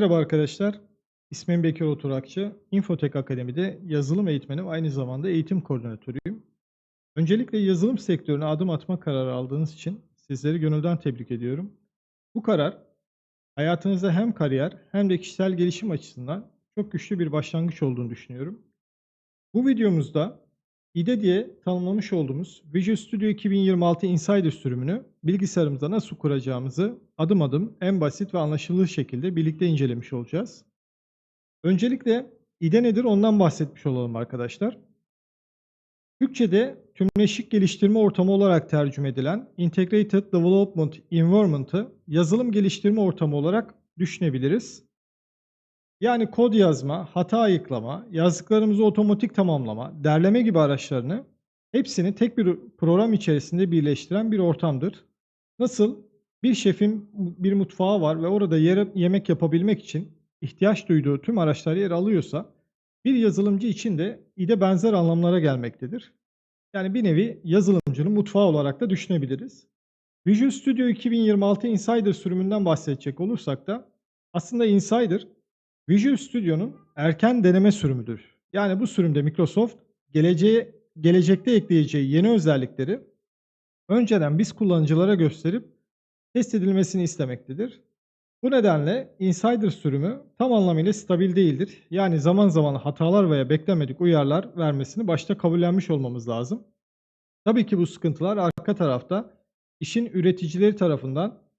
Merhaba arkadaşlar. İsmim Bekir Oturakçı. Infotek Akademi'de yazılım eğitmenim, aynı zamanda eğitim koordinatörüyüm. Öncelikle yazılım sektörüne adım atma kararı aldığınız için sizleri gönülden tebrik ediyorum. Bu karar hayatınızda hem kariyer hem de kişisel gelişim açısından çok güçlü bir başlangıç olduğunu düşünüyorum. Bu videomuzda IDE diye tanımlamış olduğumuz Visual Studio 2026 Insider sürümünü bilgisayarımızda nasıl kuracağımızı adım adım en basit ve anlaşılır şekilde birlikte incelemiş olacağız. Öncelikle IDE nedir ondan bahsetmiş olalım arkadaşlar. Türkçe'de tümleşik geliştirme ortamı olarak tercüme edilen Integrated Development Environment'ı yazılım geliştirme ortamı olarak düşünebiliriz. Yani kod yazma, hata ayıklama, yazdıklarımızı otomatik tamamlama, derleme gibi araçlarını hepsini tek bir program içerisinde birleştiren bir ortamdır. Nasıl bir şefin bir mutfağı var ve orada yer, yemek yapabilmek için ihtiyaç duyduğu tüm araçlar yer alıyorsa bir yazılımcı için de IDE benzer anlamlara gelmektedir. Yani bir nevi yazılımcının mutfağı olarak da düşünebiliriz. Visual Studio 2026 Insider sürümünden bahsedecek olursak da aslında Insider Visual Studio'nun erken deneme sürümüdür. Yani bu sürümde Microsoft geleceğe, gelecekte ekleyeceği yeni özellikleri önceden biz kullanıcılara gösterip test edilmesini istemektedir. Bu nedenle Insider sürümü tam anlamıyla stabil değildir. Yani zaman zaman hatalar veya beklemedik uyarılar vermesini başta kabullenmiş olmamız lazım. Tabii ki bu sıkıntılar arka tarafta işin üreticileri tarafından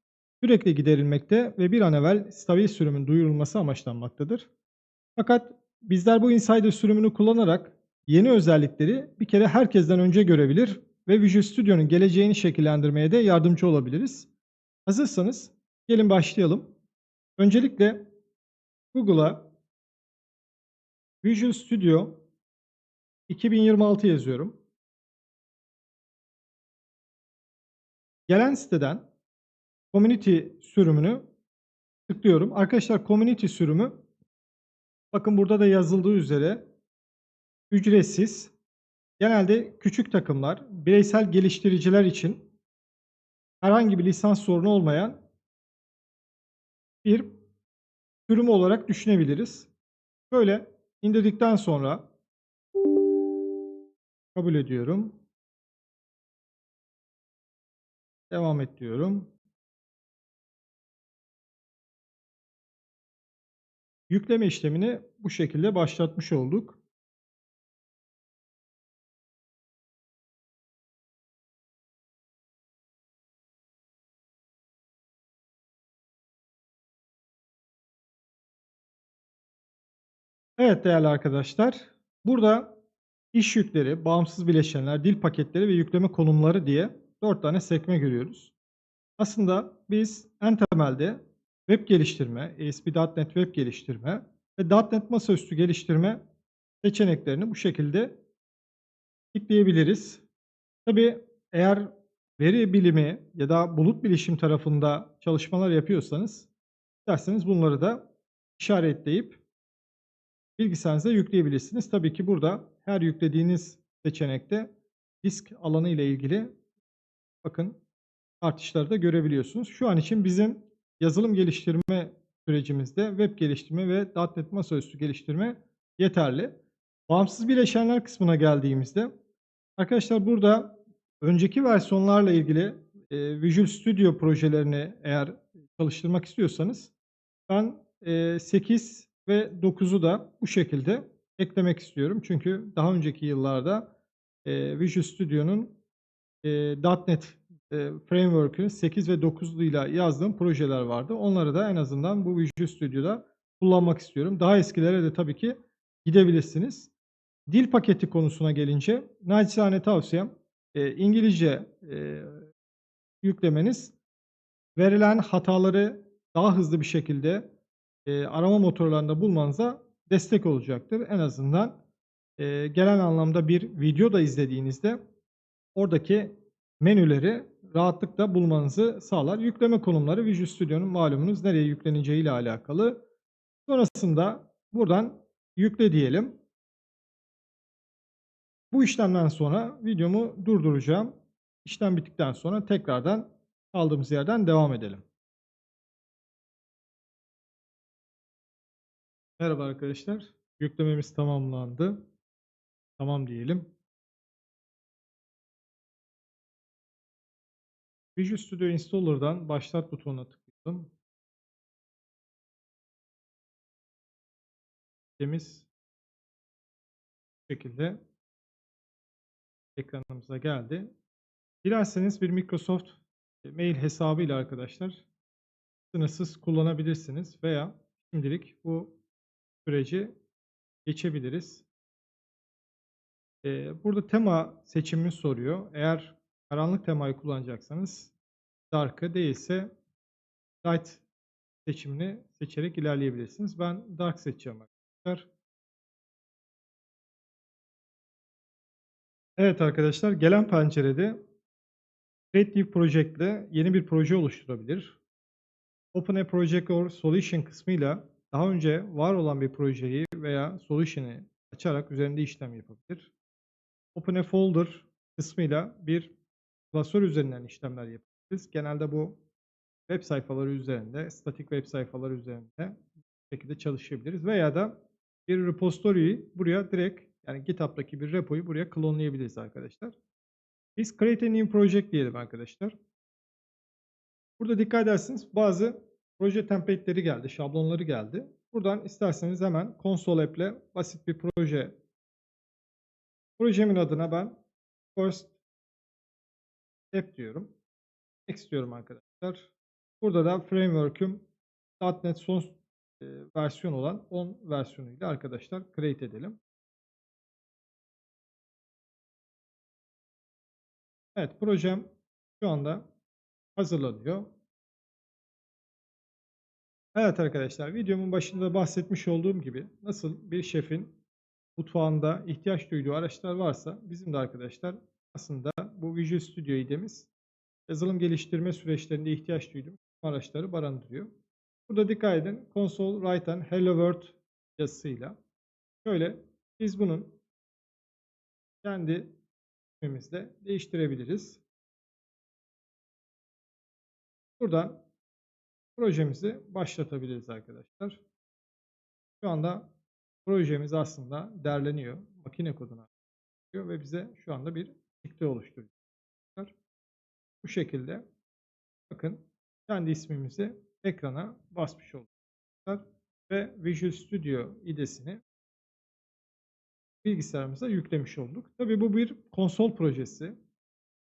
sürekli giderilmekte ve bir an evvel stabil sürümün duyurulması amaçlanmaktadır. Fakat bizler bu Insider sürümünü kullanarak yeni özellikleri bir kere herkesten önce görebilir ve Visual Studio'nun geleceğini şekillendirmeye de yardımcı olabiliriz. Hazırsanız gelin başlayalım. Öncelikle Google'a Visual Studio 2026 yazıyorum. Gelen siteden Community sürümünü tıklıyorum. Arkadaşlar Community sürümü bakın burada da yazıldığı üzere ücretsiz. Genelde küçük takımlar, bireysel geliştiriciler için herhangi bir lisans sorunu olmayan bir sürüm olarak düşünebiliriz. Böyle indirdikten sonra kabul ediyorum. Devam et diyorum. Yükleme işlemini bu şekilde başlatmış olduk. Evet değerli arkadaşlar, burada iş yükleri, bağımsız bileşenler, dil paketleri ve yükleme konumları diye 4 tane sekme görüyoruz. Aslında biz en temelde web geliştirme, ASP.NET web geliştirme ve .NET masaüstü geliştirme seçeneklerini bu şekilde ekleyebiliriz. Tabi eğer veri bilimi ya da bulut bilişim tarafında çalışmalar yapıyorsanız isterseniz bunları da işaretleyip bilgisayarınıza yükleyebilirsiniz. Tabii ki burada her yüklediğiniz seçenekte disk alanı ile ilgili bakın artışları da görebiliyorsunuz. Şu an için bizim yazılım geliştirme sürecimizde web geliştirme ve .NET masaüstü geliştirme yeterli. Bağımsız bileşenler kısmına geldiğimizde arkadaşlar burada önceki versiyonlarla ilgili e, Visual Studio projelerini eğer çalıştırmak istiyorsanız ben e, 8 ve 9'u da bu şekilde eklemek istiyorum. Çünkü daha önceki yıllarda e, Visual Studio'nun e, .NET e, framework'ün 8 ve 9'lu ile yazdığım projeler vardı. Onları da en azından bu Visual Studio'da kullanmak istiyorum. Daha eskilere de tabii ki gidebilirsiniz. Dil paketi konusuna gelince naçizane tavsiyem e, İngilizce e, yüklemeniz verilen hataları daha hızlı bir şekilde e, arama motorlarında bulmanıza destek olacaktır. En azından e, genel anlamda bir video da izlediğinizde oradaki menüleri rahatlıkla bulmanızı sağlar. Yükleme konumları Visual Studio'nun malumunuz nereye yükleneceği ile alakalı. Sonrasında buradan yükle diyelim. Bu işlemden sonra videomu durduracağım. İşlem bittikten sonra tekrardan kaldığımız yerden devam edelim. Merhaba arkadaşlar. Yüklememiz tamamlandı. Tamam diyelim. Visual Studio Installer'dan başlat butonuna tıklayalım. Temiz şekilde ekranımıza geldi. Dilerseniz bir Microsoft mail hesabıyla arkadaşlar sınırsız kullanabilirsiniz veya şimdilik bu süreci geçebiliriz. Eee, burada tema seçimini soruyor. Eğer karanlık temayı kullanacaksanız Dark'ı değilse Light seçimini seçerek ilerleyebilirsiniz. Ben Dark seçeceğim arkadaşlar. Evet arkadaşlar gelen pencerede Create New Project ile yeni bir proje oluşturabilir. Open a Project or Solution kısmıyla daha önce var olan bir projeyi veya solution'ı açarak üzerinde işlem yapabilir. Open a Folder kısmıyla bir klasör üzerinden işlemler yapabiliriz. Genelde bu web sayfaları üzerinde, statik web sayfaları üzerinde bu şekilde çalışabiliriz. Veya da bir repository'yi buraya direkt yani GitHub'daki bir repoyu buraya klonlayabiliriz arkadaşlar. Biz Create a New Project diyelim arkadaşlar. Burada dikkat ederseniz bazı proje template'leri geldi, şablonları geldi. Buradan isterseniz hemen Console App ile basit bir proje Projemin adına ben First App diyorum. Next diyorum arkadaşlar. Burada da framework'üm .NET son e, versiyon olan 10 versiyonuyla arkadaşlar create edelim. Evet projem şu anda hazırlanıyor. Evet arkadaşlar videomun başında bahsetmiş olduğum gibi nasıl bir şefin mutfağında ihtiyaç duyduğu araçlar varsa bizim de arkadaşlar aslında bu Visual Studio IDE'miz yazılım geliştirme süreçlerinde ihtiyaç duyduğumuz araçları barındırıyor. Burada dikkat edin console write'an hello world yazısıyla şöyle biz bunun kendi ismimizle değiştirebiliriz. Buradan projemizi başlatabiliriz arkadaşlar. Şu anda projemiz aslında derleniyor. Makine koduna ve bize şu anda bir çıktı oluşturuyor. Bu şekilde bakın kendi ismimizi ekrana basmış olduk. Ve Visual Studio idesini bilgisayarımıza yüklemiş olduk. Tabii bu bir konsol projesi.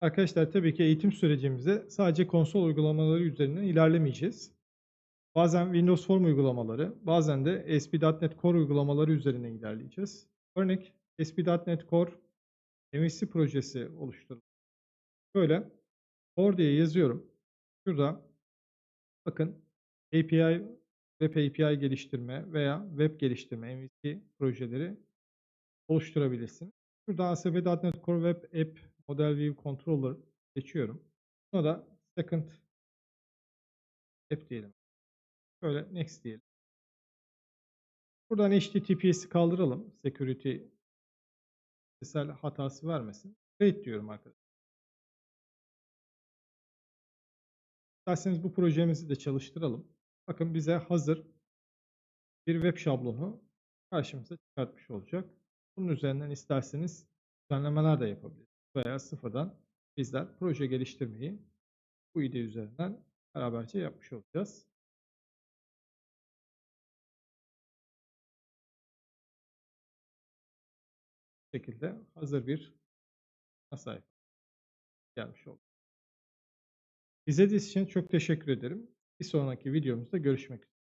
Arkadaşlar tabii ki eğitim sürecimize sadece konsol uygulamaları üzerinden ilerlemeyeceğiz. Bazen Windows Form uygulamaları, bazen de ASP.NET Core uygulamaları üzerine ilerleyeceğiz. Örnek ASP.NET Core MVC projesi oluşturuldu. Böyle Core diye yazıyorum. Şurada bakın API, Web API geliştirme veya web geliştirme MVC projeleri oluşturabilirsin. Şurada ASP.NET Core Web App Model View Controller seçiyorum. Buna da Second App diyelim. Şöyle next diyelim. Buradan HTTPS'i kaldıralım. Security sesel hatası vermesin. Create diyorum arkadaşlar. İsterseniz bu projemizi de çalıştıralım. Bakın bize hazır bir web şablonu karşımıza çıkartmış olacak. Bunun üzerinden isterseniz düzenlemeler de yapabiliriz. Veya sıfırdan bizler proje geliştirmeyi bu ide üzerinden beraberce yapmış olacağız. Şekilde hazır bir sayfa gelmiş oldu. İzlediğiniz için çok teşekkür ederim. Bir sonraki videomuzda görüşmek üzere.